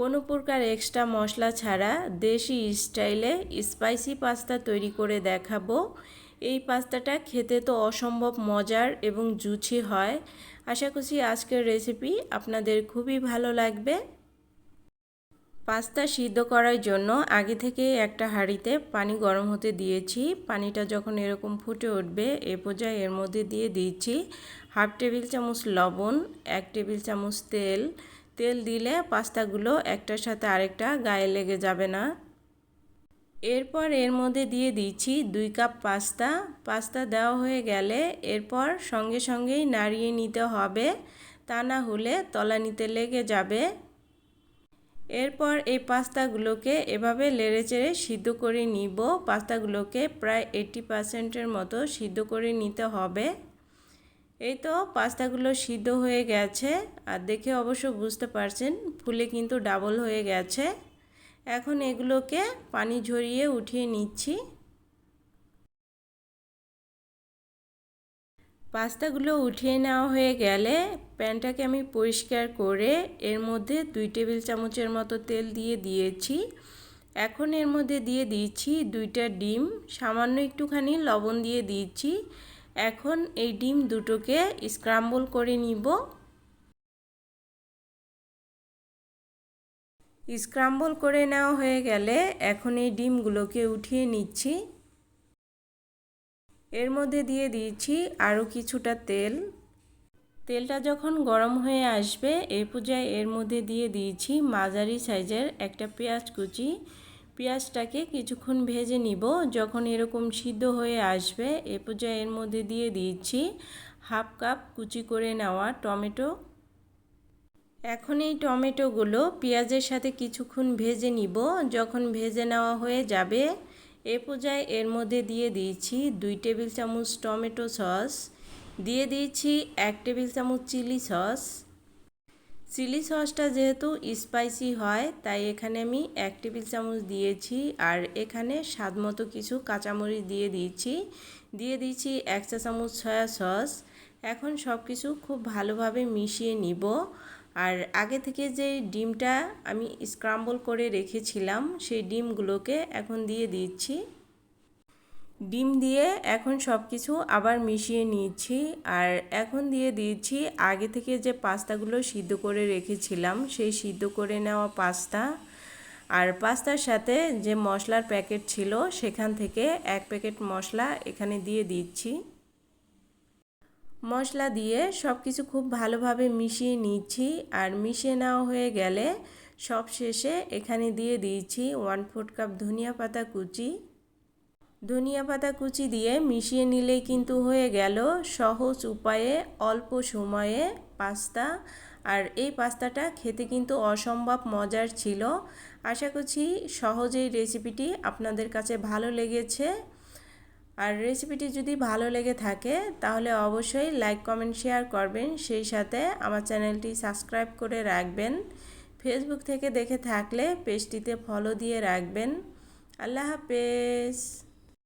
কোনো প্রকার এক্সট্রা মশলা ছাড়া দেশি স্টাইলে স্পাইসি পাস্তা তৈরি করে দেখাবো। এই পাস্তাটা খেতে তো অসম্ভব মজার এবং জুছি হয়। আশা করছি আজকের রেসিপি আপনাদের খুবই ভালো লাগবে। পাস্তা সিদ্ধ করার জন্য আগে থেকে একটা হাঁড়িতে পানি গরম হতে দিয়েছি। পানিটা যখন এরকম ফুটে উঠবে, এ পর্যায়ে এর মধ্যে দিয়ে দিচ্ছি হাফ টেবিল চামচ লবণ, এক টেবিল চামচ তেল তেল দিলে পাস্তাগুলো একটার সাথে আরেকটা গায়ে লেগে যাবে না। এরপর এর মধ্যে দিয়ে দিচ্ছি দুই কাপ পাস্তা। পাস্তা দেওয়া হয়ে গেলে এরপর সঙ্গে সঙ্গেই নাড়িয়ে নিতে হবে। তা না হলে তলানিতে লেগে যাবে। এরপর এই পাস্তাগুলোকে এভাবে লেড়ে চেড়ে সিদ্ধ করে নিব। পাস্তাগুলোকে প্রায় এইটি পার্সেন্টের মতো সিদ্ধ করে নিতে হবে। এই তো পাস্তাগুলো সিদ্ধ হয়ে গেছে, আর দেখে অবশ্য বুঝতে পারছেন ফুলে কিন্তু ডাবল হয়ে গেছে। এখন এগুলোকে পানি ঝরিয়ে উঠিয়ে নিচ্ছি। পাস্তাগুলো উঠিয়ে নেওয়া হয়ে গেলে প্যানটাকে আমি পরিষ্কার করে এর মধ্যে দুই টেবিল চামচের মতো তেল দিয়ে দিয়েছি। এখন এর মধ্যে দিয়ে দিচ্ছি দুইটা ডিম, সামান্য একটুখানি লবণ দিয়ে দিচ্ছি। এখন এই ডিম দুটোকে স্ক্রাম্বল করে নিব। স্ক্রাম্বল করে নেওয়া হয়ে গেলে এখন এই ডিমগুলোকে উঠিয়ে নিচ্ছি। এর মধ্যে দিয়ে দিয়েছি আরও কিছুটা তেল। তেলটা যখন গরম হয়ে আসবে এই পর্যায়ে এর মধ্যে দিয়ে দিয়েছি মাঝারি সাইজের একটা পেঁয়াজ কুচি। পেঁয়াজটাকে কিছুক্ষণ ভেজে নিব। যখন এরকম সিদ্ধ হয়ে আসবে, এ পর্যায়ে এর মধ্যে দিয়ে দিচ্ছি হাফ কাপ কুচি করে নেওয়া টমেটো। এখন এই টমেটোগুলো পেঁয়াজের সাথে কিছুক্ষণ ভেজে নিব। যখন ভেজে নেওয়া হয়ে যাবে, এ পর্যায়ে এর মধ্যে দিয়ে দিয়েছি দুই টেবিল চামচ টমেটো সস, দিয়ে দিয়েছি এক টেবিল চামচ চিলি সস চিলি সসটা যেহেতু স্পাইসি হয়, তাই এখানে আমি এক টেবিল চামচ দিয়েছি আর এখানে স্বাদ মতো কিছু কাঁচামরিচ দিয়ে দিয়েছি। দিয়ে দিয়েছি এক চা চামচ সয়া সস। এখন সব কিছু খুব ভালোভাবে মিশিয়ে নিব। আর আগে থেকে যে ডিমটা আমি স্ক্রাম্বল করে রেখেছিলাম, সেই ডিমগুলোকে এখন দিয়ে দিচ্ছি। ডিম দিয়ে এখন সব কিছু আবার মিশিয়ে নিয়েছি আর এখন দিয়ে দিয়েছি আগে থেকে যে পাস্তাগুলো সিদ্ধ করে রেখেছিলাম, সেই সিদ্ধ করে নেওয়া পাস্তা। আর পাস্তার সাথে যে মশলার প্যাকেট ছিল, সেখান থেকে এক প্যাকেট মশলা এখানে দিয়ে দিচ্ছি। মশলা দিয়ে সব কিছু খুব ভালোভাবে মিশিয়ে নিচ্ছি। আর মিশিয়ে নেওয়া হয়ে গেলে সব শেষে এখানে দিয়ে দিয়েছি ওয়ান ফোর্থ কাপ ধনিয়া পাতা কুচি। ধনিয়া পাতা কুচি দিয়ে মিশিয়ে নিলেই কিন্তু হয়ে গেল সহজ উপায়ে, অল্প সময়ে পাস্তা। আর এই পাস্তাটা খেতে কিন্তু অসম্ভব মজার ছিল। আশা করছি সহজেই রেসিপিটি আপনাদের কাছে ভালো লেগেছে। আর রেসিপিটি যদি ভালো লেগে থাকে, তাহলে অবশ্যই লাইক কমেন্ট শেয়ার করবেন। সেই সাথে আমার চ্যানেলটি সাবস্ক্রাইব করে রাখবেন। ফেসবুক থেকে দেখে থাকলে পেজটিতে ফলো দিয়ে রাখবেন। আল্লাহ হাফেজ।